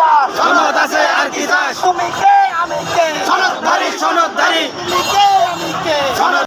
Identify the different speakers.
Speaker 1: Pass.